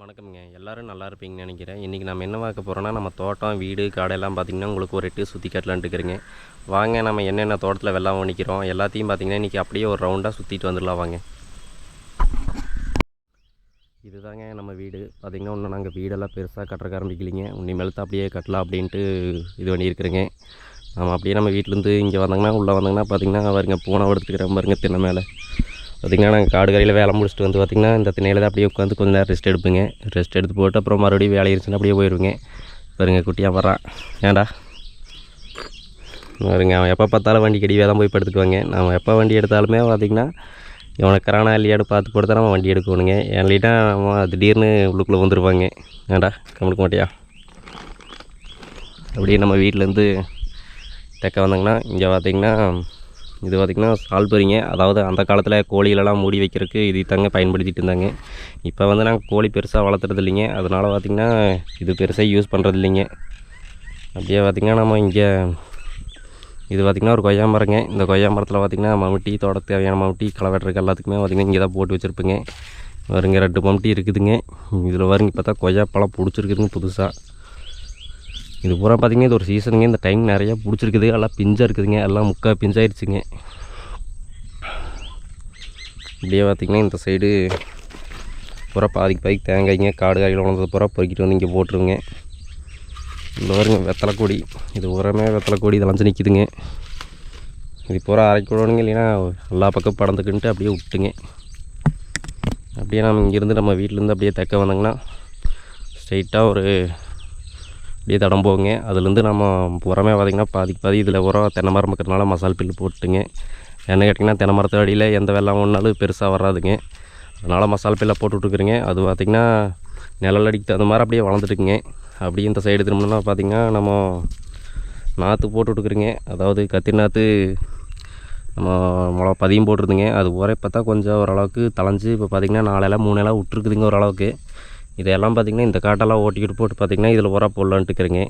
வணக்கம்ங்க. எல்லாரும் நல்லா இருப்பீங்கன்னு நினைக்கிறேன். இன்றைக்கி நம்ம என்ன பார்க்க போகிறோன்னா நம்ம தோட்டம் வீடு காடெல்லாம் பார்த்திங்கன்னா உங்களுக்கு ஒரு எட்டு சுற்றி காட்டலான்ட்டு இருக்கிறேங்க. வாங்க நம்ம என்னென்ன தோட்டத்தில் வெள்ளாம நிற்கிறோம் எல்லாத்தையும் பார்த்திங்கன்னா இன்றைக்கி அப்படியே ஒரு ரவுண்டாக சுற்றிட்டு வந்துடலாம் வாங்க. இதுதாங்க நம்ம வீடு. பார்த்திங்கன்னா ஒன்று நாங்கள் வீடெல்லாம் பெருசாக கட்டுறக்க ஆரம்பிக்கலிங்க. இனிமேல் தான் அப்படியே கட்டலாம் அப்படின்ட்டு இது பண்ணியிருக்கிறேங்க. நம்ம அப்படியே நம்ம வீட்டிலேருந்து இங்கே வந்தாங்கன்னா உள்ளே வந்தாங்கன்னா பார்த்திங்கன்னா பாருங்க பூனை எடுத்துக்கிறேன் பாருங்க திண்ணை மேலே. பார்த்திங்கன்னா நாங்கள் காடு கரையில் வேலை முடிச்சுட்டு வந்து பார்த்திங்கன்னா இந்த திணையில் தான் அப்படியே உட்காந்து கொஞ்சம் நேரம் ரெஸ்ட் எடுப்பேங்க. ரெஸ்ட் எடுத்து போட்டு அப்புறம் மறுபடியும் வேலை இருந்துச்சுன்னா அப்படியே போயிடுவேங்க பாருங்க குட்டியாக வர்றான் ஏன்டா? பாருங்க அவன் எப்போ பார்த்தாலும் வண்டி கடிவே தான் போய் படுத்துக்குவாங்க. நம்ம எப்போ வண்டி எடுத்தாலுமே பார்த்திங்கன்னா இவனை கரானா இல்லையாடு பார்த்து போட்டு தான் நம்ம வண்டி எடுக்கணுங்க. இல்லைட்டா அவன் திடீர்னு உள்ளுக்குள்ளே வந்துடுவாங்க ஏன்டா? கம்முக்க மாட்டியா? அப்படியே நம்ம வீட்டிலேருந்து தெக்க வந்தாங்கன்னா இங்கே பார்த்திங்கன்னா இது பார்த்திங்கன்னா சால்பரிங்க. அதாவது அந்த காலத்தில் கோழிகளெல்லாம் மூடி வைக்கிறதுக்கு இது தாங்க பயன்படுத்திட்டு இருந்தாங்க. இப்போ வந்து நாங்கள் கோழி பெருசாக வளர்த்துறது இல்லைங்க. அதனால் பார்த்திங்கன்னா இது பெருசாக யூஸ் பண்ணுறது இல்லைங்க. அப்படியே பார்த்திங்கன்னா நம்ம இங்கே இது பார்த்திங்கன்னா ஒரு கொய்யா மரங்க இந்த கொய்யா மரத்தில் பார்த்திங்கன்னா மம்முட்டி தோட்ட தேவையான மம்முட்டி களை வெட்டுறதுக்கு எல்லாத்துக்குமே பார்த்திங்கன்னா இங்கே தான் போட்டு வச்சுருப்பேங்க. வருங்க ரெண்டு மம்முட்டி இருக்குதுங்க. இதில் வருங்க பார்த்தா கொய்யா பழம் பிடிச்சிருக்குதுங்க புதுசாக இது பூரா பார்த்திங்கன்னா இது ஒரு சீசனுங்க இந்த டைம் நிறையா பிடிச்சிருக்குது. எல்லாம் பிஞ்சாக இருக்குதுங்க. எல்லாம் முக்கால் பிஞ்சாயிருச்சுங்க. இப்படியே பார்த்திங்கன்னா இந்த சைடு பூரா பாதிக்கு பாதிக்கு தேங்காய்ங்க காடு காய்கள் வளர்ந்தது பூரா பொறுக்கிட்டு வந்து இங்கே போட்டுருங்க. இந்த வருங்க வெத்தலை கொடி. இது உரமே வெத்தலை கொடி. இதெல்லாம் நிற்கிதுங்க இது பூரா அரைக்க இல்லைன்னா எல்லா பக்கம் படந்துக்குன்ட்டு அப்படியே விட்டுங்க. அப்படியே நம்ம இங்கேருந்து நம்ம வீட்டிலேருந்து அப்படியே தைக்க வந்தாங்கன்னா ஸ்ட்ரைட்டாக ஒரு அப்படியே தடம் போகுங்க அதுலேருந்து நம்ம உரமே பார்த்திங்கன்னா பாதிக்கு பாதி இதில் உரம் தென்னை மரம் இருக்கிறனால மசால் பில்லு போட்டுங்க. என்ன கேட்டிங்கன்னா தென்னை மரத்து அடியில் எந்த வெள்ளம் ஒன்றாலும் பெருசாக வராதுங்க. அதனால் மசால் பில்லை போட்டு அது பார்த்திங்கன்னா நிழல் அடிக்கு தகுந்த மாதிரி அப்படியே வளர்ந்துட்டுக்குங்க. அப்படியே இந்த சைடு திரும்பினா பார்த்திங்கன்னா நம்ம நாற்று போட்டுட்ருக்குறேங்க அதாவது கத்திரி நாற்று நம்ம மிளகா பதியும் போட்டிருந்துங்க. அது உரை பார்த்தா கொஞ்சம் ஓரளவுக்கு தளைஞ்சு இப்போ பார்த்திங்கன்னா நாலு இலை மூணு இலை விட்ருக்குதுங்க ஓரளவுக்கு. இதெல்லாம் பார்த்திங்கன்னா இந்த காட்டெல்லாம் ஓட்டிக்கிட்டு போட்டு பார்த்திங்கன்னா இதில் உரம் போடலான்ட்டு இருக்கிறேங்க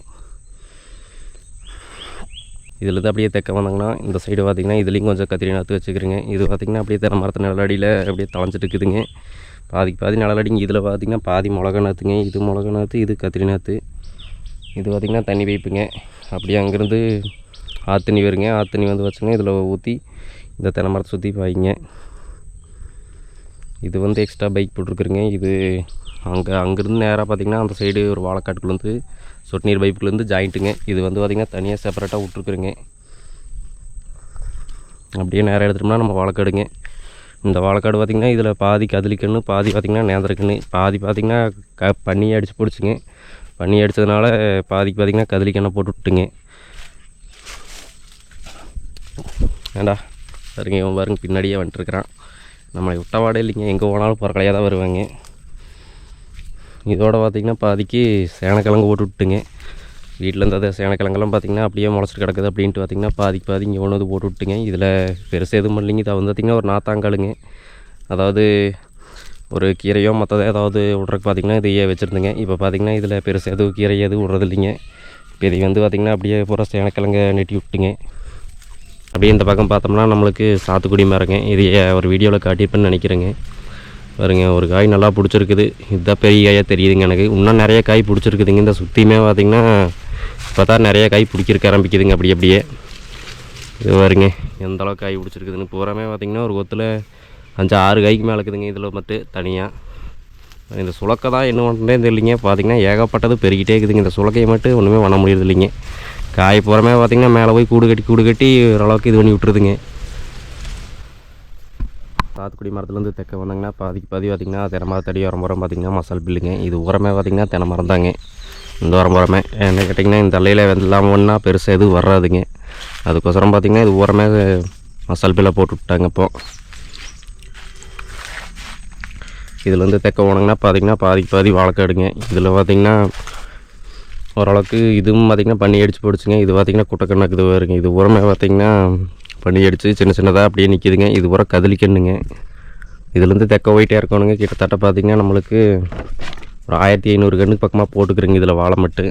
இதுலேருந்து அப்படியே தெக்க வந்தாங்கன்னா இந்த சைடு பார்த்திங்கன்னா இதுலேயும் கொஞ்சம் கத்திரி நாற்று வச்சுக்கிறேங்க. இது பார்த்திங்கன்னா அப்படியே தென்னை மரத்து நிழலடியில் அப்படியே தளைஞ்சிட்டு இருக்குதுங்க பாதிக்கு பாதி நிழலடிங்க இதில் பார்த்திங்கன்னா பாதி மிளகா நாற்றுங்க இது மிளகா நாற்று இது கத்திரி நாற்று இது பார்த்திங்கன்னா தண்ணி பைப்புங்க. அப்படியே அங்கேருந்து ஆத்தண்ணி வருங்க. ஆத்தண்ணி வந்து வச்சுங்க இதில் ஊற்றி இந்த தென்னை மரத்தை சுற்றி பாய்ங்க. இது வந்து எக்ஸ்ட்ரா பைக் போட்டிருக்குறேங்க. இது அங்கே அங்கேருந்து நேராக பார்த்திங்கன்னா அந்த சைடு ஒரு வாழைக்காட்டுக்குள்ளேருந்து சொட்டு நீர் பைப்புலேருந்து ஜாயிண்ட்டுங்க இது வந்து பார்த்திங்கன்னா தனியாக செப்பரேட்டாக விட்ருக்குறேங்க அப்படியே நேராக எடுத்துட்டோம்னா நம்ம வாழைக்காடுங்க. இந்த வாழைக்காடு பார்த்திங்கன்னா இதில் பாதி கதலிக்கன்று பாதி பார்த்திங்கன்னா நேந்திரக்கன்று பாதி பார்த்திங்கன்னா க பன்னி அடித்து பிடிச்சிங்க. பன்னி அடித்ததுனால பாதிக்கு பார்த்திங்கன்னா கதலிக்கண்ணை போட்டு விட்டுங்க. ஏண்டா? சரிங்க இவன் பாருங்க பின்னாடியே வந்துட்டுருக்குறான் நம்மளை விட்டவாடே இல்லைங்க. எங்கே போனாலும் பறக்கலையாக தான் வருவாங்க. இதோட பார்த்திங்கன்னா பாதிக்கு சேனக்கிழங்கு போட்டு விட்டுங்க வீட்டில் இருந்தது சேனக்கிழங்கெல்லாம் பார்த்திங்கன்னா அப்படியே முளைச்சிட்டு கிடக்குது அப்படின்ட்டு பார்த்திங்கன்னா பாதிக்கு பாதி இங்கே ஒன்று வந்து போட்டு விட்டுங்க இதில் பெருசாக எதுவும் இல்லைங்க. இதை வந்து பார்த்திங்கன்னா ஒரு நாத்தாங்காலுங்க. அதாவது ஒரு கீரையோ மற்றதை ஏதாவது விட்றதுக்கு பார்த்திங்கன்னா இதையே வச்சுருந்துங்க. இப்போ பார்த்திங்கன்னா இதில் பெருசாக எதுவும் கீரை எதுவும் விட்றது இல்லைங்க இப்போ இது வந்து பார்த்திங்கன்னா அப்படியே பூரா சேனக்கிழங்க நெட்டி விட்டுங்க அப்படியே இந்த பக்கம் பார்த்தோம்னா நம்மளுக்கு சாத்துக்குடி மரங்க. இதையே ஒரு வீடியோவில் காட்டியிருப்பேன்னு நினைக்கிறேங்க. பாருங்க ஒரு காய் நல்லா பிடிச்சிருக்குது. இதுதான் பெரிய காயாக தெரியுதுங்க எனக்கு. இன்னும் நிறைய காய் பிடிச்சிருக்குதுங்க. இந்த சுற்றியுமே பார்த்திங்கன்னா இப்போ தான் நிறைய காய் பிடிக்கிறக்க ஆரம்பிக்குதுங்க அப்படி அப்படியே. இது பாருங்க எந்த அளவுக்கு காய் பிடிச்சிருக்குதுன்னு. பூராமே பார்த்திங்கன்னா ஒரு கொத்தில் அஞ்சு ஆறு காய்க்கு மேலே இருக்குதுங்க இதில் மட்டும் தனியாக இந்த சுளக்கை தான் என்ன பண்ணுறேன்னு தெரியலிங்க. பார்த்திங்கன்னா ஏகப்பட்டது பெருகிட்டே இருக்குதுங்க. இந்த சுளக்கையை மட்டும் ஒன்றுமே பண்ண முடியறது இல்லைங்க காய் பூராமே பார்த்திங்கன்னா மேலே போய் கூடு கட்டி கூடு கட்டி ஓரளவுக்கு இது பண்ணி விட்டுருதுங்க. சாத்துக்குடி மரத்துலேருந்து தெக்க வந்தாங்கன்னா பாதிக்கு பாதி பார்த்திங்கன்னா தென்னை மரத்தடி உரம் உரம் பார்த்திங்கன்னா மசால் பில்லுங்க இது உரமே பார்த்திங்கன்னா தென்னை மரம் தாங்க. இந்த உரம் உரமே என்ன கேட்டிங்கன்னா இந்த தலையில் வெந்தலாம் ஒன்றா பெருசாக எதுவும் வராதுங்க. அதுக்கோசரம் பார்த்திங்கன்னா இது உரமே மசால் பில்லை போட்டு விட்டாங்க இப்போது இதில் வந்து தெக்க போனாங்கன்னா பார்த்திங்கன்னா பாதிக்கு பாதி வாழைக்காடுங்க. இதில் பார்த்திங்கன்னா ஓரளவுக்கு இதுவும் பார்த்திங்கன்னா பண்ணி அடிச்சு போடுச்சுங்க. இது பார்த்திங்கன்னா குட்டக்கண்ணாக்கு இது வருங்க இது உரமே பார்த்திங்கன்னா பண்ணி அடித்து சின்ன சின்னதாக அப்படியே நிற்கிதுங்க இது பூரா கதலிக்கண்ணுங்க இதுலேருந்து தெக்க போயிட்டே இருக்கணுங்க. கிட்டத்தட்ட பார்த்திங்கன்னா நம்மளுக்கு ஒரு ஆயிரத்தி ஐநூறு கண்ணுக்கு பக்கமாக போட்டுக்கிறேங்க இதில் வாழை மட்டும்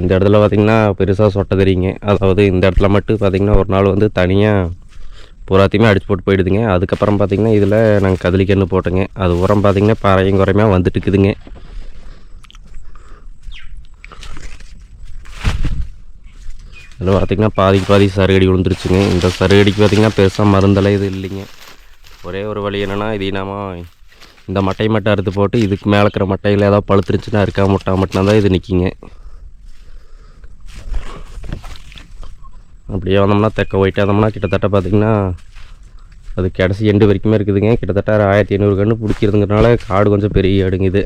இந்த இடத்துல பார்த்திங்கன்னா பெருசாக சொட்டை தெரியுங்க. அதாவது இந்த இடத்துல மட்டும் பார்த்திங்கன்னா ஒரு நாள் வந்து தனியாக பூராத்தையுமே அடிச்சு போட்டு போயிடுதுங்க. அதுக்கப்புறம் பார்த்திங்கன்னா இதில் நாங்கள் கதலிக்கன்று போட்டோங்க. அது உரம் பார்த்திங்கன்னா பறையும் குறையுமா வந்துட்டுக்குதுங்க இதில் பார்த்திங்கன்னா பாதிக்கு பாதி சருகடி விழுந்துருச்சுங்க. இந்த சருகடிக்கு பார்த்திங்கன்னா பெருசாக மருந்தெல்லாம் இது இல்லைங்க. ஒரே ஒரு வழி என்னென்னா இது நாம இந்த மட்டை மட்டை அறுத்து போட்டு இதுக்கு மேலே இருக்கிற மட்டையில் ஏதாவது பழுத்துருச்சுன்னா இருக்கா முட்டா மட்டும்தான் இது நிற்கிங்க அப்படியே வந்தோம்னா தெக்க போயிட்டு வந்தோம்னா கிட்டத்தட்ட பார்த்திங்கன்னா அது கடைசி எண்டு வரைக்குமே இருக்குதுங்க. கிட்டத்தட்ட ஒரு ஆயிரத்தி ஐநூறு கன்று பிடிக்கிறதுங்கிறனால காடு கொஞ்சம் பெரிய அடுங்குது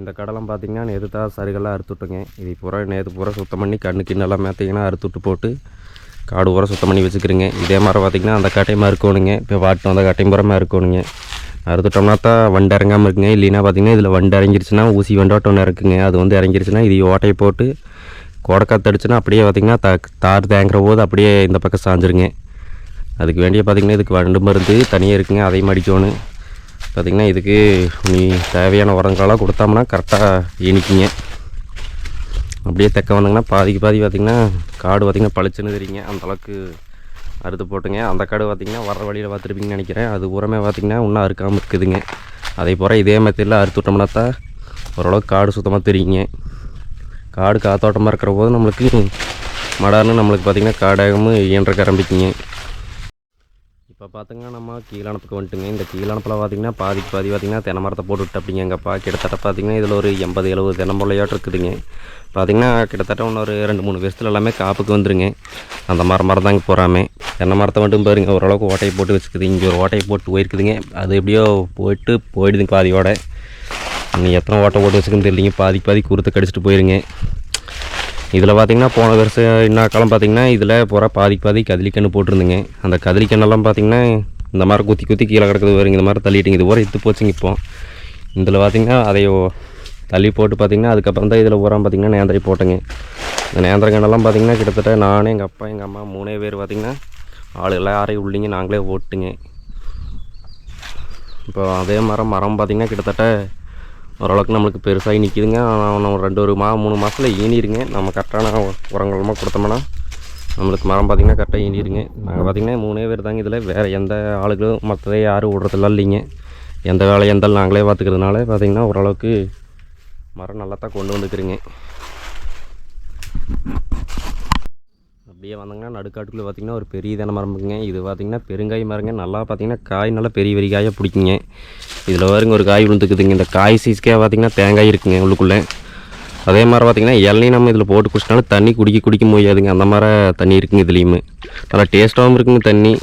இந்த கடலாம் பார்த்திங்கன்னா நேற்று தான் சருகெல்லாம் அறுத்து விட்டுங்க. இது பூரா நேற்று பூரா சுத்தம் பண்ணி கண்ணு கிண்ணெல்லாம் மேத்திங்கன்னா அறுத்து விட்டு போட்டு காடு பூரா சுத்தம் பண்ணி வச்சுக்கிறேங்க. இதே மாதிரி பார்த்திங்கன்னா அந்த கட்டையமாக இருக்கணுங்க. இப்போ வாட்டு வந்த கட்டையும் பூரா இருக்கணுங்க. அறுத்துட்டோம்னா தான் வண்டு இறங்காமல் இருக்குங்க. இல்லைன்னா பார்த்திங்கன்னா இதில் வண்டு இறங்கிருச்சுன்னா ஊசி வண்டாட்டம் ஒன்று இருக்குங்க அது வந்து இறங்கிருச்சுன்னா இது ஓட்டையை போட்டு கோடக்காத்து அடிச்சுன்னா அப்படியே பார்த்திங்கன்னா த தார் தேங்குற போது அப்படியே இந்த பக்கம் சாஞ்சிருங்க. அதுக்கு வேண்டிய பார்த்திங்கன்னா இதுக்கு வண்டு மருந்து தனியாக இருக்குங்க. அதையும் அடிக்கணும். பார்த்திங்கன்னா இதுக்கு நீ தேவையான உரங்களெல்லாம் கொடுத்தோம்னா கரெக்டாக இனிக்குங்க அப்படியே தெக்க வந்தாங்கன்னா பாதிக்கு பாதி பார்த்திங்கன்னா காடு பார்த்திங்கன்னா பளிச்சுன்னு தெரியுங்க. அந்த அளவுக்கு அறுத்து போட்டுங்க. அந்த காடு பார்த்திங்கன்னா வர வழியில் பார்த்துருப்பீங்கன்னு நினைக்கிறேன். அது உரமே பார்த்திங்கன்னா இன்னும் அறுக்காமல் இருக்குதுங்க. அதே போல் இதே மெத்தடில் அறுத்து விட்டோம்னா தான் ஓரளவுக்கு காடு சுத்தமாக தெரியுங்க. காடு காத்தோட்டமாக இருக்கிற போது நம்மளுக்கு மடார்னு நம்மளுக்கு பார்த்திங்கன்னா காடாகவும் இயன்றக்க ஆரம்பிக்குங்க இப்போ பார்த்திங்கன்னா நம்ம கீழானப்புக்கு வந்துட்டுங்க. இந்த கீழானப்பில் பார்த்திங்கன்னா பாதிக்கு பாதி பார்த்திங்கன்னா தென்னை மரத்தை போட்டு விட்டு அப்படிங்க எங்கப்பா கிட்டத்தட்ட பார்த்திங்கன்னா இதில் ஒரு எண்பது எழுபது தென்னை இருக்குதுங்க. பார்த்திங்கன்னா கிட்டத்தட்ட இன்னொரு ரெண்டு மூணு வருஷத்தில் எல்லாமே காப்புக்கு வந்துருங்க. அந்த மரம் மரம் தாங்க போகிறாமே தென்னை மரத்தை மட்டும் பாருங்க ஓரளவுக்கு ஓட்டையை போட்டு வச்சுக்குது. இங்கே ஒரு ஓட்டையை போட்டு போயிருக்குதுங்க. அது எப்படியோ போயிட்டு போயிடுதுங்க பாதியோட. இன்னும் எத்தனை ஓட்டை போட்டு வச்சுக்குன்னு தெரியலிங்க. பாதிக்கு பாதி குறுத்து கடிச்சிட்டு போயிருங்க. இதில் பார்த்தீங்கன்னா போன வருஷம் என்ன காலம் பார்த்தீங்கன்னா இதில் பூரா பாதி பாதி கதலிக்கன்று போட்டிருந்துங்க. அந்த கதலிக்கண்ணெல்லாம் பார்த்தீங்கன்னா இந்த மாதிரி குத்தி குத்தி கீழே கிடக்குது வருங்க இந்த மாதிரி தள்ளிட்டுங்க. இது பூரா எடுத்து போச்சுங்க இப்போ. இதில் பார்த்தீங்கன்னா அதை தள்ளி போட்டு பார்த்தீங்கன்னா அதுக்கப்புறம் தான் இதில் பூரா பார்த்தீங்கன்னா நேந்திரை போட்டேங்க. இந்த நேந்திரக்கண்ணெல்லாம் பார்த்தீங்கன்னா கிட்டத்தட்ட நானே எங்கள் அப்பா எங்கள் அம்மா மூணே பேர் பார்த்தீங்கன்னா ஆளுகளாக யாரையும் உள்ளிங்க நாங்களே ஓட்டுங்க. இப்போ அதே மரம் மரம் பார்த்திங்கன்னா கிட்டத்தட்ட ஓரளவுக்கு நம்மளுக்கு பெருசாகி நிற்கிதுங்க. ஆனால் நம்ம ரெண்டு ஒரு மா மூணு மாதத்தில் ஈனிருங்க. நம்ம கரெக்டான உரங்களமாக கொடுத்தோம்னா நம்மளுக்கு மரம் பார்த்திங்கன்னா கரெக்டாக ஈனிருங்க. நாங்கள் பார்த்திங்கன்னா மூணே பேர் தாங்க இதில். வேறு எந்த ஆளுகளும் மற்றதை யாரும் விடுறதெல்லாம் இல்லைங்க. எந்த வேலையாக இருந்தாலும் நாங்களே பார்த்துக்கிறதுனால பார்த்திங்கன்னா ஓரளவுக்கு மரம் நல்லா தான் கொண்டு வந்துக்கிறீங்க அப்படியே வந்தாங்கன்னா நடுக்காட்டுக்குள்ளே பார்த்திங்கன்னா ஒரு பெரிய தென்னை மரம் இருக்குங்க இது பார்த்திங்கன்னா பெருங்காய் மரங்க. நல்லா பார்த்திங்கன்னா காய் நல்லா பெரிய பெரிய காயாக பிடிக்குங்க. இதில் வருங்க ஒரு காய் விழுந்துக்குதுங்க. இந்த காய் சீஸ்க்காக பார்த்திங்கன்னா தேங்காய் இருக்குங்க உள்ளுக்குள்ளே. அதே மாதிரி பார்த்திங்கன்னா இளநீ நம்ம இதில் போட்டு குடிச்சினாலும் தண்ணி குடிக்க குடிக்க முடியாதுங்க. அந்த மாதிரி தண்ணி இருக்குங்க இதுலேயுமே. நல்லா டேஸ்ட்டாகவும் இருக்குங்க தண்ணி.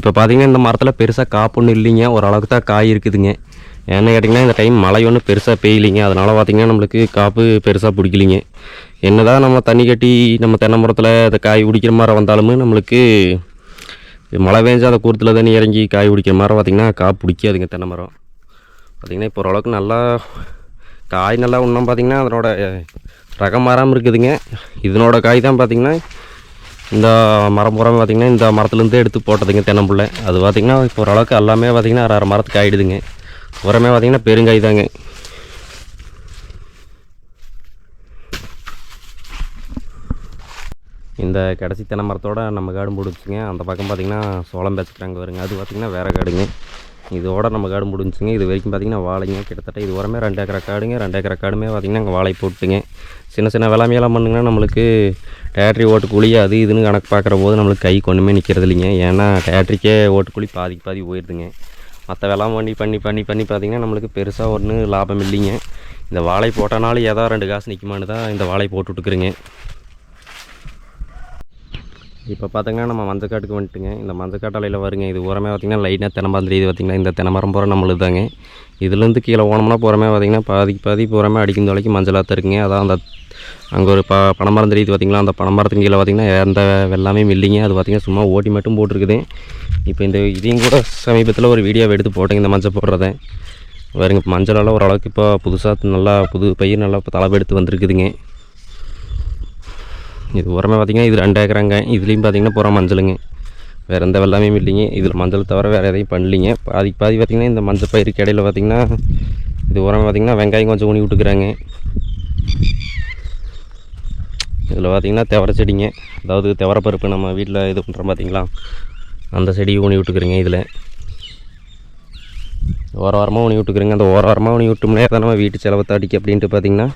இப்போ பார்த்திங்கன்னா இந்த மரத்தில் பெருசாக காப்புன்னு இல்லைங்க. ஓரளவுக்கு தான் காய் இருக்குதுங்க. ஏன்னு கேட்டிங்கன்னா இந்த டைம் மழை ஒன்றும் பெருசாக பெய்யலிங்க. அதனால் பார்த்திங்கன்னா நம்மளுக்கு காப்பு பெருசாக பிடிக்கலிங்க. என்ன தான் நம்ம தண்ணி கட்டி நம்ம தென்னை மரத்தில் அந்த காய் பிடிக்கிற மாதிரி வந்தாலுமே நம்மளுக்கு மழை பெஞ்சா அதை கூரத்தில் தண்ணி இறங்கி காய் பிடிக்கிற மாதிரி பார்த்திங்கன்னா காய் பிடிக்காதுங்க தென்னை மரம் பார்த்திங்கன்னா இப்போ ஓரளவுக்கு நல்லா காய் நல்லா இன்னும் பார்த்திங்கன்னா அதனோட ரகம் மாறாமல் இருக்குதுங்க. இதனோட காய் தான் பார்த்திங்கன்னா இந்த மரம் புறம் பார்த்திங்கன்னா இந்த மரத்துலேருந்து எடுத்து போட்டதுங்க தென்னம்புள்ள. அது பார்த்திங்கன்னா இப்போ ஓரளவுக்கு எல்லாமே பார்த்திங்கன்னா அரை அரை மரத்துக்கு ஆகிடுதுங்க உரமே பார்த்திங்கன்னா பெருங்காய் தாங்க. இந்த கடைசி தென்னை மரத்தோட நம்ம காடு முடிச்சுங்க அந்த பக்கம் பார்த்திங்கன்னா சோளம் பேச்சுக்கிறாங்க வருங்க அது பார்த்திங்கன்னா வேறு காடுங்க. இதோட நம்ம காடு முடிஞ்சுங்க இது வரைக்கும் பார்த்திங்கன்னா வாழைங்க. கிட்டத்தட்ட இது உரமே ரெண்டு ஏக்கரை காடுங்க. ரெண்டு ஏக்கரை காடுமே பார்த்திங்கன்னா அங்கே வாழை போட்டுங்க. சின்ன சின்ன வெள்ளாமையெல்லாம் பண்ணுங்கன்னா நம்மளுக்கு டேட்ரி ஓட்டுக்குழி அது இதுன்னு கணக்கு பார்க்குற போது நம்மளுக்கு கை கொண்டுமே நிற்கிறது இல்லைங்க ஏன்னா டேட்ரிக்கே ஓட்டுக்குழி பாதிக்கு பாதி போயிடுதுங்க மற்ற வெள்ளாமை பண்ணி பண்ணி பண்ணி பண்ணி பார்த்திங்கன்னா நம்மளுக்கு பெருசாக ஒன்றும் லாபம் இல்லைங்க. இந்த வாழை போட்டனாலும் ஏதோ ரெண்டு காசு நிற்குமான்னு தான் இந்த வாழை போட்டுட்ருக்குறேங்க இப்போ பார்த்தீங்கன்னா நம்ம மஞ்சக்காட்டுக்கு வந்துட்டுங்க. இந்த மஞ்சக்காட்டாலையில் வருங்க. இது உரமே பார்த்திங்கன்னா லைட்டாக தென்னமரம் தெரியுது பார்த்திங்கன்னா இந்த தென்னமரம் பூரா நம்மளுக்கு தாங்க இதுலேருந்து கீழே ஓனோம்னா பூரமே பார்த்திங்கன்னா பாதிக்கு பாதி பூரமே அடிக்கும் தொலைக்கு மஞ்சளாக தான் இருக்குங்க அதான் அந்த அங்கே ஒரு ப பனைமரம் தெரியுது பார்த்திங்களா அந்த பனைமரத்துக்கு கீழே பார்த்திங்கன்னா எந்த வெள்ளாமே இல்லைங்க. அது பார்த்திங்கன்னா சும்மா ஓட்டி மட்டும் போட்டிருக்குது. இப்போ இந்த இதையும் கூட சமீபத்தில் ஒரு வீடியோவை எடுத்து போட்டேங்க இந்த மஞ்சள் போடுறத. இப்போ மஞ்சளால் ஓரளவுக்கு இப்போ புதுசாக நல்லா புது பயிர் நல்லா இப்போ தளவெடுத்து வந்திருக்குதுங்க. இது உரமே பார்த்திங்கன்னா இது ரெண்டு ஏக்கராங்க. இதுலேயும் பார்த்திங்கன்னா பூரா மஞ்சளுங்க. வேறு எந்த வெள்ளாமையும் இல்லைங்க. இதில் மஞ்சள் தவிர வேறு எதையும் பண்ணலிங்க. பாதிக்கு பாதி பார்த்திங்கன்னா இந்த மஞ்சள் பயிருக்கு இடையில் பார்த்திங்கன்னா இது உரம் பார்த்திங்கன்னா வெங்காயம் கொஞ்சம் ஊனி விட்டுக்கிறாங்க. இதில் பார்த்திங்கன்னா தெவரை செடிங்க. அதாவது தெவரை பருப்பு நம்ம வீட்டில் இது பண்ணுறோம் பார்த்திங்களா அந்த செடி ஊனி விட்டுக்கிறேங்க இதில். ஓர வாரமாக ஊனி விட்டுக்கிறேங்க. அந்த ஓர வாரமாக ஊனி விட்டோம்னே தான் நம்ம வீட்டு செலவை தாட்டிக்கு அப்படின்ட்டு பார்த்தீங்கன்னா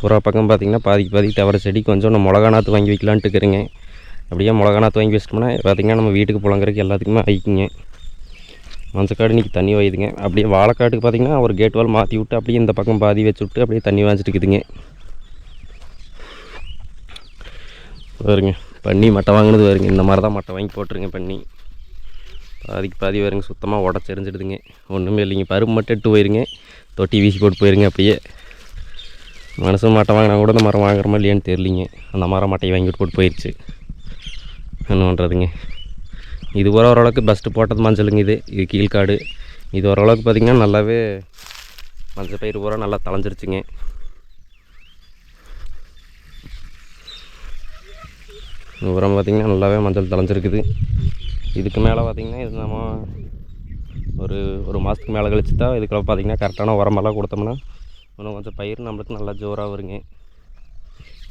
புறா பக்கம் பார்த்திங்கன்னா பாதிக்கு பாதி தவிர செடி கொஞ்சம் நான் மிளகா நாற்று வாங்கி வைக்கலான்ட்டு இருக்கிறேங்க. அப்படியே மிளகா நாற்று வாங்கி வச்சிட்டோம்னா பார்த்தீங்கன்னா நம்ம வீட்டுக்கு புழங்குறதுக்கு எல்லாத்துக்குமே ஆயிக்குங்க. மஞ்சக்காடு இன்றைக்கி தண்ணி வாயுதுங்க. அப்படியே வாழைக்காட்டுக்கு பார்த்தீங்கன்னா ஒரு கேட் வால் மாற்றி விட்டு அப்படியே இந்த பக்கம் பாதி வச்சு விட்டு அப்படியே தண்ணி வாங்கிட்டுருக்குதுங்க வருங்க பண்ணி மட்டை வாங்கினது வருங்க இந்த மாதிரி தான் மட்டை வாங்கி போட்டுருங்க பண்ணி பாதிக்கு பாதி வருங்க சுத்தமாக உடச்செறிஞ்சிடுதுங்க ஒன்றுமே இல்லைங்க பருப்பு மட்டும் எட்டு போயிருங்க. தொட்டி வீசி போட்டு போயிருங்க அப்படியே. மனுஷன் மட்டை வாங்கினா கூட இந்த மரம் வாங்குறமா இல்லையான்னு தெரியலிங்க. அந்த மரம் மட்டையை வாங்கிட்டு போட்டு போயிடுச்சு என்ன பண்ணுறதுங்க இது ஒரு ஓரளவுக்கு பஸ்ட்டு போட்டது மஞ்சளுங்க இது. இது கீழ்காடு. இது ஓரளவுக்கு பார்த்திங்கன்னா நல்லாவே மஞ்சள் பயிர் பூரா நல்லா தளைஞ்சிருச்சுங்க இந்த உரம் பார்த்திங்கன்னா நல்லாவே மஞ்சள் தளைஞ்சிருக்குது இதுக்கு மேலே பார்த்திங்கன்னா இது நம்ம ஒரு ஒரு மாதத்துக்கு மேலே கழிச்சு தான் இதுக்கெல்லாம் பார்த்திங்கன்னா கரெக்டான உரமெல்லாம் கொடுத்தோம்னா இன்னும் கொஞ்சம் பயிர் நம்மளுக்கு நல்லா ஜோராக வருங்க.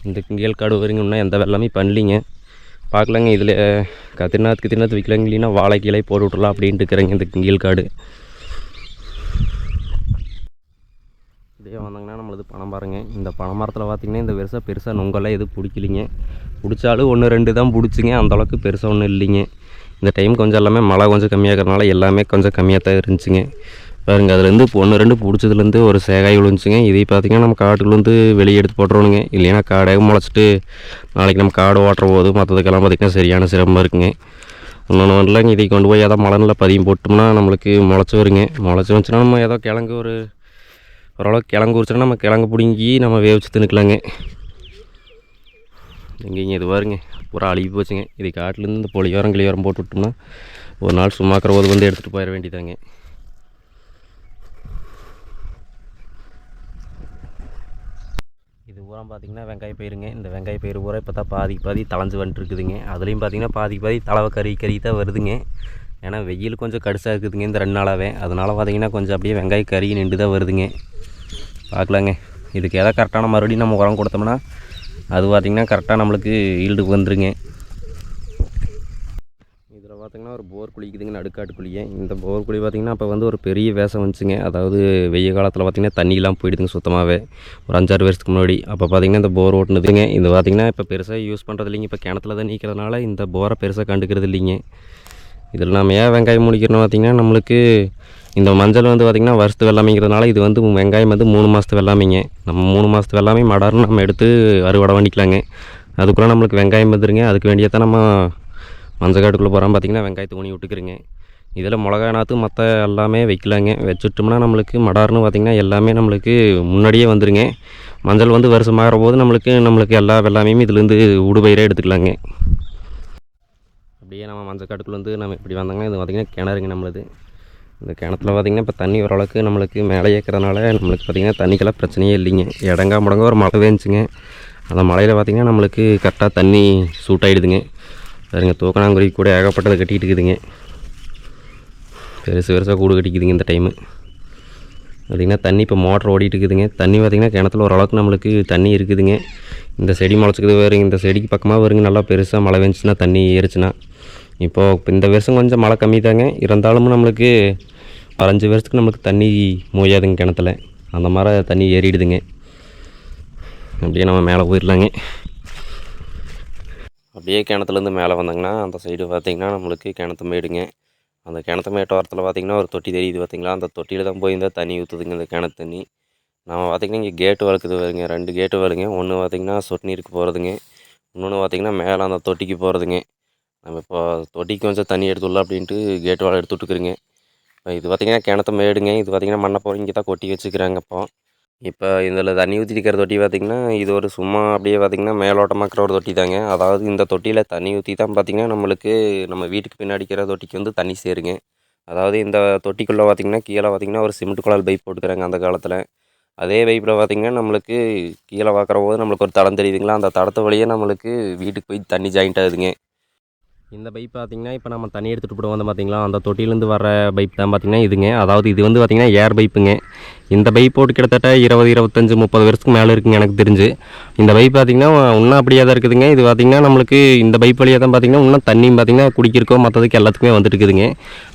இந்த கிங்கேல் காடு வருங்க இன்னும் எந்த வெள்ளமே பண்ணலிங்க. பார்க்கலாங்க இதில் கத்திரிநாத் கத்திரிநாத் விற்கலாங்க இல்லைன்னா வாழை கீழே போட்டு விட்றலாம் அப்படின்ட்டு இருக்கிறேங்க இந்த கிங்கியல் காடு. இதே வந்தாங்கன்னா நம்மளது பணம் பாருங்க இந்த பனை மரத்தில் பார்த்திங்கன்னா இந்த பெருசாக பெருசாக நொங்கெல்லாம் எதுவும் பிடிக்கலிங்க. பிடிச்சாலும் ஒன்று ரெண்டு தான் பிடிச்சிங்க. அந்தளவுக்கு பெருசாக ஒன்றும் இல்லைங்க. இந்த டைம் கொஞ்சம் எல்லாமே மழை கொஞ்சம் கம்மியாகிறதுனால எல்லாமே கொஞ்சம் கம்மியாக தான் இருந்துச்சுங்க. பாருங்க அதுலேருந்து ஒன்று ரெண்டு பிடிச்சதுலேருந்து ஒரு சேகாய் விழுந்துச்சுங்க. இதை பார்த்திங்கன்னா நம்ம காட்டுக்குள்ளேருந்து வெளியே எடுத்து போட்டுருவோனுங்க இல்லைன்னா காடாக முளைச்சிட்டு நாளைக்கு நம்ம காடு ஓட்டுற போது மற்றதுக்கெல்லாம் பார்த்திங்கன்னா சரியான சிரமமாக இருக்குங்க. இன்னொன்று வரலங்க இதை கொண்டு போய் ஏதோ மழை நல்லா பதியம் போட்டோம்னா நம்மளுக்கு முளைச்சி வருங்க. முளைச்சி வந்துச்சுன்னா நம்ம ஏதோ கிழங்கு ஒரு ஓரளவுக்கு கிழங்கு உரிச்சோன்னா நம்ம கிழங்கு பிடுங்கி நம்ம வேவிச்சு தின்னுக்கலாங்க. எங்கேங்க இது பாருங்க பூரா அழுகி போச்சுங்க. இது காட்டிலேருந்து இந்த பொழியோரம் கிளியோரம் போட்டு விட்டோம்னா ஒரு நாள் சும்மாக்கிற போது வந்து எடுத்துகிட்டு போயிட வேண்டியதாங்க இது பூரா பார்த்திங்கன்னா வெங்காய பயிருங்க. இந்த வெங்காய பயிர் பூரா இப்போ தான் பாதிக்கு பாதி தளஞ்சு வந்துட்டுருக்குதுங்க. அதுலேயும் பார்த்திங்கன்னா பாதிக்கு பாதி தலவை கறி கறி தான் வருதுங்க. ஏன்னா வெயில் கொஞ்சம் கடுசாக இருக்குதுங்க இந்த ரெண்டு நாளாகவே அதனால் பார்த்திங்கன்னா கொஞ்சம் அப்படியே வெங்காய கறி நின்று தான் வருதுங்க. பார்க்கலாங்க இதுக்கு எதாவது கரெக்டான மறுபடியும் நம்ம உரம் கொடுத்தோம்னா அது பார்த்திங்கன்னா கரெக்டாக நம்மளுக்கு ஈல்டுக்கு வந்துருங்க. இதில் பார்த்திங்கன்னா ஒரு போர் குழிக்குதுங்க நடுக்காட்டு குழியை இந்த போர் குழி பார்த்திங்கன்னா அப்போ வந்து ஒரு பெரிய வேஷம் வந்துச்சுங்க. அதாவது வெய்ய காலத்தில் பார்த்திங்கன்னா தண்ணியெலாம் போயிடுதுங்க சுத்தமாகவே. ஒரு அஞ்சாறு வருஷத்துக்கு முன்னாடி. அப்போ பார்த்திங்கன்னா இந்த போர் ஓட்டுனதுங்க. இது பார்த்திங்கன்னா இப்போ பெருசாக யூஸ் பண்ணுறது இல்லைங்க. இப்போ கிணத்துல தான் நீக்கிறதுனால இந்த போரை பெருசாக கண்டுக்கிறது இல்லைங்க. இதில் நம்ம ஏன் வெங்காயம் முடிக்கிறோம் பார்த்திங்கன்னா நம்மளுக்கு இந்த மஞ்சள் வந்து பார்த்திங்கன்னா வருஷத்து வெள்ளாமைங்கிறதுனால இது வந்து வெங்காயம் வந்து மூணு மாதத்து வெள்ளாமைங்க. நம்ம மூணு மாதத்து வெள்ளாமை மடார்னு நம்ம எடுத்து அறுவடை பண்ணிக்கலாங்க. அதுக்குள்ளே நம்மளுக்கு வெங்காயம் வந்துருங்க. அதுக்கு வேண்டியதான் நம்ம மஞ்சள் காட்டுக்குள்ளே போகிறோம் பார்த்திங்கன்னா வெங்காயத்தை ஊனி விட்டுக்கிறேங்க இதில் மிளகா நாற்று மற்ற எல்லாமே வைக்கலாங்க. வச்சுட்டோம்னா நம்மளுக்கு மடார்னு பார்த்திங்கன்னா எல்லாமே நம்மளுக்கு முன்னாடியே வந்துருங்க. மஞ்சள் வந்து வருஷம் ஆகிற போது நம்மளுக்கு நம்மளுக்கு எல்லா வெள்ளாமையும் இதுலேருந்து உடுபயிரே எடுத்துக்கலாங்க. அப்படியே நம்ம மஞ்சள் காட்டுக்குள்ள வந்து நம்ம இப்படி வந்தாங்கன்னா இது பார்த்திங்கன்னா கிணறுங்க நம்மளுது. இந்த கிணத்துல பார்த்திங்கன்னா இப்போ தண்ணி ஓரளவுக்கு நம்மளுக்கு மேலே ஏற்கிறதுனால நம்மளுக்கு பார்த்திங்கன்னா தண்ணிக்கெல்லாம் பிரச்சனையே இல்லைங்க. இடங்கா முடங்க ஒரு மழை வேணுச்சுங்க அந்த மழையில் பார்த்திங்கன்னா நம்மளுக்கு கரெக்டாக தண்ணி சூட் ஆகிடுதுங்க பாருங்க தூக்கணாங்குருவி கூட ஏகப்பட்டதை கட்டிகிட்டு இருக்குதுங்க. பெருசு பெருசாக கூடு கட்டிக்குதுங்க இந்த டைமு பார்த்திங்கன்னா தண்ணி இப்போ மோட்டர் ஓடிட்டு இருக்குதுங்க. தண்ணி பார்த்திங்கன்னா கிணத்துல ஓரளவுக்கு நம்மளுக்கு தண்ணி இருக்குதுங்க. இந்த செடி முளைச்சிக்குது வருங்க இந்த செடிக்கு பக்கமாக வருங்க நல்லா பெருசாக மழை வேணுச்சுன்னா தண்ணி ஏறுச்சுன்னா. இப்போது இப்போ இந்த வருஷம் கொஞ்சம் மழை கம்மி தாங்க இருந்தாலும் நம்மளுக்கு பதினஞ்சு வருஷத்துக்கு நம்மளுக்கு தண்ணி மூயாதுங்க கிணத்துல. அந்த மாதிரி தண்ணி ஏறிடுதுங்க. அப்படியே நம்ம மேலே போயிடலாங்க. அப்படியே கிணத்துலேருந்து மேலே வந்தாங்கன்னா அந்த சைடு பார்த்திங்கன்னா நம்மளுக்கு கிணத்து மேடுங்க. அந்த கிணத்து மேட்டு ஓரத்தில் பார்த்திங்கன்னா ஒரு தொட்டி தெரியுது பார்த்திங்களா? அந்த தொட்டியில் தான் போய் இருந்தால் தண்ணி ஊற்றுதுங்க இந்த கிணத்து தண்ணி. நம்ம பார்த்திங்கன்னா இங்கே கேட்டு வளர்க்குது வருங்க ரெண்டு கேட்டு வருங்க ஒன்று பார்த்திங்கன்னா சொட்டு நீருக்கு போகிறதுங்க இன்னொன்று பார்த்திங்கன்னா மேலே அந்த தொட்டிக்கு போகிறதுங்க நம்ம இப்போ தொட்டிக்கு கொஞ்சம் தண்ணி எடுத்துடலாம் அப்படின்ட்டு கேட் வாழை எடுத்து இப்போ இது பார்த்திங்கன்னா கிணத்த மேடுங்க. இது பார்த்திங்கன்னா மண்ணை இங்கே தான் கொட்டி வச்சுக்கிறாங்க இப்போ. இப்போ இதில் தண்ணி ஊற்றி இருக்கிற தொட்டி பார்த்திங்கன்னா இது ஒரு சும்மா அப்படியே பார்த்திங்கன்னா மேலோட்டமாக இருக்கிற ஒரு தொட்டி தாங்க. அதாவது இந்த தொட்டியில் தண்ணி ஊற்றி தான் பார்த்திங்கன்னா நம்மளுக்கு நம்ம வீட்டுக்கு பின்னாடி இருக்கிற தொட்டிக்கு வந்து தண்ணி சேருங்க. அதாவது இந்த தொட்டிக்குள்ளே பார்த்திங்கன்னா கீழே பார்த்திங்கன்னா ஒரு சிமெண்ட் குழால் பைப் போட்டுக்கிறாங்க அந்த காலத்தில். அதே பைப்பில் பார்த்திங்கன்னா நம்மளுக்கு கீழே பார்க்குற போது நம்மளுக்கு ஒரு தடம் தெரியுதுங்களா? அந்த தடத்து வழியே நம்மளுக்கு வீட்டுக்கு போய் தண்ணி ஜாயிண்ட் ஆகுதுங்க. இந்த பைப் பார்த்தீங்கன்னா இப்போ நம்ம தண்ணி எடுத்துகிட்டு போடுவோம் வந்து பார்த்தீங்களா அந்த தொட்டிலேருந்து வர பைப் தான் பார்த்தீங்கன்னா இதுங்க. அதாவது இது வந்து பார்த்திங்கன்னா ஏர் பைப்புங்க இந்த பைப் போட்டு கிட்டத்தட்ட இருபது இருபத்தஞ்சி முப்பது வருஷத்துக்கு மேலே இருக்குங்க எனக்கு தெரிஞ்சு. இந்த பைப் பார்த்தீங்கன்னா இன்னும் அப்படியே தான் இருக்குதுங்க. இது பார்த்தீங்கன்னா நம்மளுக்கு இந்த பைப் வழியாக தான் பார்த்தீங்கன்னா இன்னும் தண்ணியும் பார்த்திங்கன்னா குடிக்கிறக்கோ மற்றதுக்கு எல்லாத்துக்குமே வந்துட்டு இருக்குதுங்க.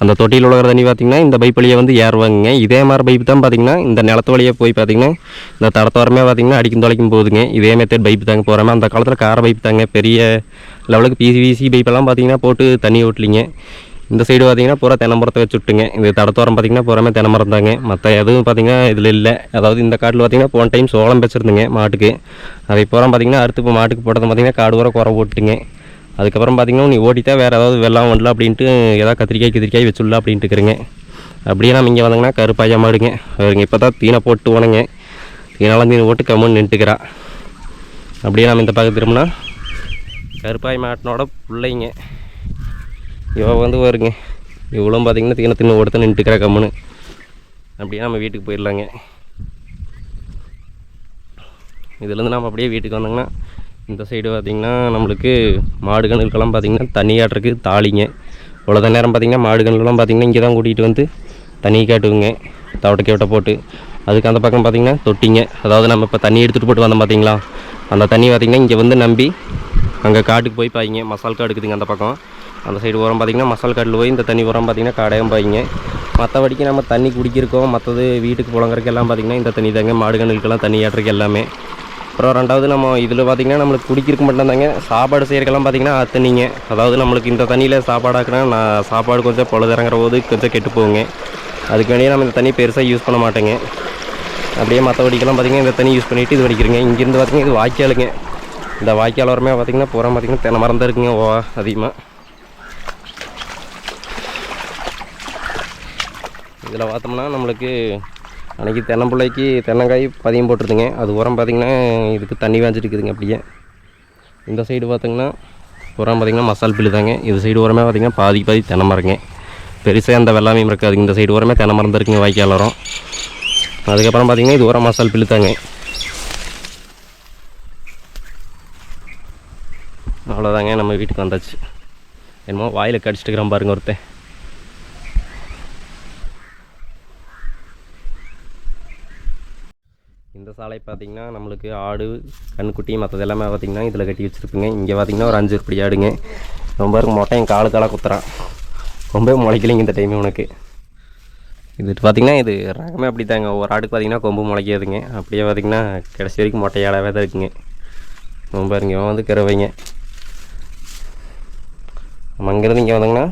அந்த தொட்டியில் உலகிற தண்ணி பார்த்தீங்கன்னா இந்த பைப் வழியாக வந்து ஏறுவாங்க இதே மாதிரி பைப் தான் பார்த்தீங்கன்னா இந்த நிலத்து வழியாக போய் பார்த்தீங்கன்னா இந்த தடத்தோரமே பார்த்தீங்கன்னா அடிக்கும் தொலைக்கும் போகுதுங்க. இதே மெத்தட் பைப் தாங்க போகிறாமல் அந்த காலத்தில் கார பைப் தாங்க பெரிய லெவலுக்கு பிசிபிசி பைப்பெல்லாம் பார்த்தீங்கன்னா போட்டு தண்ணி ஓட்டலிங்க இந்த சைடு பார்த்தீங்கன்னா பூரா தென்னமரத்தை வச்சு விட்டுங்க இது தடத்தோரம் பார்த்தீங்கன்னா பூராமே தென்னமரம் தாங்க. மற்ற எதுவும் பார்த்தீங்கன்னா இதில் இல்லை. அதாவது இந்த காட்டில் பார்த்தீங்கன்னா போன டைம் சோளம் வச்சுருந்துங்க மாட்டுக்கு. அதை பூரா பார்த்தீங்கன்னா அறுத்து இப்போ மாட்டுக்கு போட்டது பார்த்தீங்கன்னா காடு வர குறை போட்டுங்க அதுக்கப்புறம் பார்த்தீங்கன்னா நீ ஓட்டிட்டா வேறு ஏதாவது வெள்ளம் வரல அப்படின்ட்டு ஏதாவது கத்திரிக்காய் கத்திரிக்காய் வச்சுடல அப்படின்ட்டு இருக்கிறேங்க அப்படியே நம்ம இங்கே வந்தோங்கன்னா கருப்பாயா மாடுங்க. அவருங்க இப்போ தான் தீனை போட்டு ஓனுங்க. தீனெல்லாம் தீனை போட்டு கம்முன்னு நின்றுக்கிறா அப்படியே நம்ம இந்த பக்கம் திரும்பினா கருப்பாய் மாட்டினோட பிள்ளைங்க. இவ வந்து வருங்க இவ்வளோ பார்த்தீங்கன்னா தீன தின்னு ஓடுத்து நின்றுக்கிற கம்முன்னு அப்படியே நம்ம வீட்டுக்கு போயிடலாங்க. இதுலேருந்து நம்ம அப்படியே வீட்டுக்கு வந்தோங்கன்னா இந்த சைடு பார்த்திங்கன்னா நம்மளுக்கு மாடு கண்ணுக்கெல்லாம் பார்த்திங்கன்னா தண்ணி காட்டுறக்கு தாளிங்க. இவ்வளோ நேரம் பார்த்திங்கன்னா மாடு கண்ணுலாம் பார்த்திங்கன்னா இங்கே தான் கூட்டிகிட்டு வந்து தண்ணி காட்டுவோங்க. தவட்டை கேவட்டை போட்டு. அதுக்கு அந்த பக்கம் பார்த்திங்கன்னா தொட்டிங்க. அதாவது நம்ம இப்போ தண்ணி எடுத்துகிட்டு போட்டு வந்தோம் பார்த்திங்களா அந்த தண்ணி பார்த்திங்கன்னா இங்கே வந்து நம்பி அங்கே காட்டுக்கு போய் பாய்ங்க. மசால் காடு இருக்குதுங்க அந்த பக்கம். அந்த சைடு உரம் பார்த்திங்கன்னா மசால் காட்டில் போய் இந்த தண்ணி உரம் பார்த்திங்கன்னா காடையும் பாய்ங்க. மற்றபடிக்கு நம்ம தண்ணி குடிக்கிறக்கோ மற்றது வீட்டுக்கு புழங்குறக்கு எல்லாம் பார்த்திங்கன்னா இந்த தண்ணி தாங்க. மாடுகண்ணுக்கெல்லாம் தண்ணி ஏற்றுறதுக்கு எல்லாமே. அப்புறம் ரெண்டாவது நம்ம இதில் பார்த்திங்கன்னா நம்மளுக்கு குடிக்கிறக்கு மட்டும்தாங்க. சாப்பாடு செய்கிறக்கெல்லாம் பார்த்திங்கன்னா தண்ணிங்க அதாவது நம்மளுக்கு இந்த தண்ணியில் சாப்பாடு ஆக்குனா நான் சாப்பாடு கொஞ்சம் பொழுதுறங்குற போது கொஞ்சம் கெட்டு போகுங்க. அதுக்கு நம்ம இந்த தண்ணி பெருசாக யூஸ் பண்ண மாட்டேங்க. அப்படியே மற்றபடிக்கெல்லாம் பார்த்திங்கன்னா இந்த தண்ணி யூஸ் பண்ணிவிட்டு இது வடிக்கிறேங்க. இங்கேருந்து பார்த்திங்கன்னா இது வாய்க்காலுங்க. இந்த வாய்க்கால் வரமே பார்த்திங்கன்னா பூரா பார்த்திங்கன்னா தென்னை மரம் தான் இருக்குங்க ஓ அதிகமாக இதில் பார்த்தோம்னா நம்மளுக்கு அன்றைக்கி தென்னம்பிள்ளைக்கு தென்னங்காய் பதியம் போட்டிருந்துங்க. அது உரம் பார்த்திங்கன்னா இதுக்கு தண்ணி வாஞ்சிருக்குதுங்க அப்படியே. இந்த சைடு பார்த்திங்கன்னா உரம் பார்த்திங்கன்னா மசால் பில்லு தாங்க. இது சைடு உரமே பார்த்திங்கன்னா பாதி பாதி தென்னை மரங்க. பெருசாக அந்த வெள்ளாமையும் இருக்காது. இந்த சைடு உரமே தென்னை மரம் தான் இருக்குங்க வாய்க்கால் உரம் அதுக்கப்புறம் பார்த்திங்கன்னா இது உரம் மசால் பில்லு தாங்க. அவ்வளோதாங்க நம்ம வீட்டுக்கு வந்தாச்சு. என்னமோ வாயில் கடிச்சிட்டு பாருங்க ஒருத்தன். இந்த சாலை பார்த்திங்கன்னா நம்மளுக்கு ஆடு கண்ணுக்குட்டி மற்றது எல்லாமே பார்த்திங்கன்னா இதில் கட்டி வச்சுருக்குங்க. இங்கே பார்த்திங்கன்னா ஒரு அஞ்சு உருப்படி ஆடுங்க. ரொம்ப இருக்கும். மொட்டை என் காலு காலாக குத்துறான். ரொம்ப முளைக்கலைங்க இந்த டைம் உனக்கு. இது பார்த்திங்கன்னா இது ரகமே அப்படி தாங்க ஒரு ஆடுக்கு பார்த்திங்கன்னா கொம்பு முளைக்காதுங்க. அப்படியே பார்த்திங்கன்னா கடைசி வரைக்கும் மொட்டையாடாவே தான் இருக்குங்க. ரொம்ப இருங்க வந்து கருவைங்க. நம்ம அங்கேருந்து இங்கே வந்தோங்கன்னா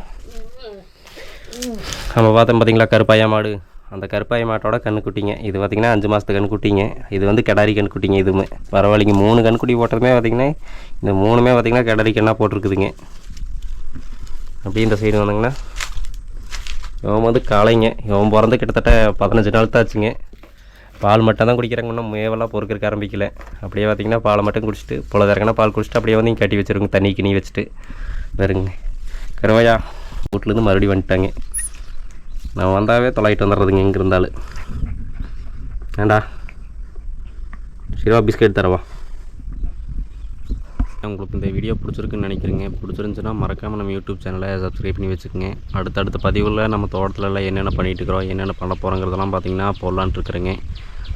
நம்ம பார்த்தோம் பார்த்தீங்களா கருப்பாயா மாடு. அந்த கருப்பாய மாட்டோட கண்ணுக்குட்டிங்க இது பார்த்திங்கன்னா அஞ்சு மாதத்து கண்ணுக்குட்டிங்க இது வந்து கிடாரி கண்ணுக்குட்டிங்க இதுவுமே. பரவாயில்லைங்க மூணு கண்ணுக்குட்டி போட்டதுமே பார்த்திங்கன்னா இந்த மூணுமே பார்த்திங்கன்னா கிடாரி கண்ணாக போட்டிருக்குதுங்க. அப்படி இந்த சைடு வந்தாங்கன்னா இவன் வந்து காலைங்க இவன் பிறந்து கிட்டத்தட்ட பதினஞ்சு நாள் தான் பால் மட்டும் தான் குடிக்கிறாங்க இன்னும் மேவெல்லாம் பொறுக்கிறக்க ஆரம்பிக்கல. அப்படியே பார்த்திங்கன்னா பாலை மட்டும் குடிச்சிட்டு பொழுதுறக்கனா பால் குடிச்சிட்டு அப்படியே வந்து கட்டி வச்சிருங்க தண்ணி கிணி வச்சுட்டு. வருங்க. கருவாயா? வீட்டிலேருந்து மறுபடியும் வந்துட்டாங்க. நான் வந்தாவே தொலைகிட்டு வந்துடுறதுங்க எங்கே இருந்தாலும். ஏண்டா சரிவா பிஸ்கெட் தரவா? உங்களுக்கு இந்த வீடியோ பிடிச்சிருக்குன்னு நினைக்கிறேங்க. பிடிச்சிருந்துச்சுன்னா மறக்காமல் நம்ம யூடியூப் சேனலை சப்ஸ்கிரைப் பண்ணி வச்சுக்கோங்க. அடுத்தடுத்த பதிவில் நம்ம தோட்டத்துல எல்லாம் என்னென்ன பண்ணிகிட்டு இருக்கிறோம் என்னென்ன பண்ண போகிறோங்கிறதெல்லாம் பார்த்தீங்கன்னா போடலான்ட்டு இருக்கிறேங்க.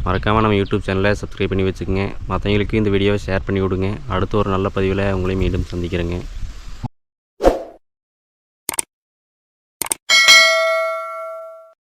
மறக்காமல் நம்ம யூடியூப் சேனலை சப்ஸ்கிரைப் பண்ணி வச்சுக்கோங்க. மற்றவங்களுக்கு இந்த வீடியோவை ஷேர் பண்ணி விடுங்க. அடுத்து ஒரு நல்ல பதிவில் உங்களையும் மீண்டும் சந்திக்கிறேங்க.